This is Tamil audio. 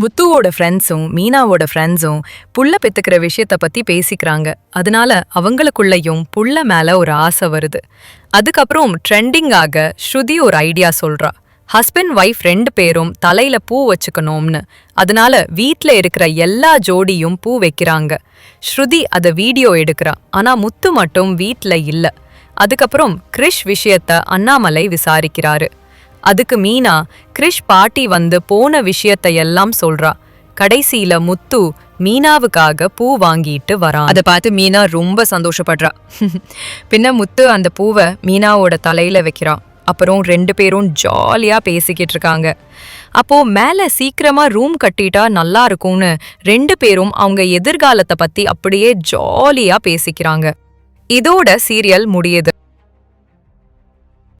முத்துவோட ஃப்ரெண்ட்ஸும் மீனாவோட ஃப்ரெண்ட்ஸும் புள்ள பெத்துக்கிற விஷயத்த பத்தி பேசிக்கிறாங்க. அதனால அவங்களுக்குள்ளயும் புள்ள மேல ஒரு ஆசை வருது. அதுக்கப்புறம் ட்ரெண்டிங்காக ஸ்ருதி ஒரு ஐடியா சொல்றா. ஹஸ்பண்ட் ஒய்ஃப் ரெண்டு பேரும் தலையில பூ வச்சுக்கணும்னு. அதனால வீட்ல இருக்கிற எல்லா ஜோடியும் பூ வைக்கிறாங்க. ஸ்ருதி அத வீடியோ எடுக்கிறா. ஆனா முத்து மட்டும் வீட்ல இல்ல. அதுக்கப்புறம் கிரிஷ் விஷயத்த அண்ணாமலை விசாரிக்கிறாரு. அதுக்கு மீனா கிரிஷ் பாட்டி வந்து போன விஷயத்தை எல்லாம் சொல்றா. கடைசியில முத்து மீனாவுக்காக பூ வாங்கிட்டு வரான். அதை பார்த்து மீனா ரொம்ப சந்தோஷப்படுறா. பின்ன முத்து அந்த பூவை மீனாவோட தலையில வைக்கிறான். அப்புறம் ரெண்டு பேரும் ஜாலியா பேசிக்கிட்டு இருக்காங்க. அப்போ மேல சீக்கிரமா ரூம் கட்டிட்டா நல்லா இருக்கும்னு ரெண்டு பேரும் அவங்க எதிர்காலத்தை பத்தி அப்படியே ஜாலியா பேசிக்கிறாங்க. இதோட சீரியல் முடியுது.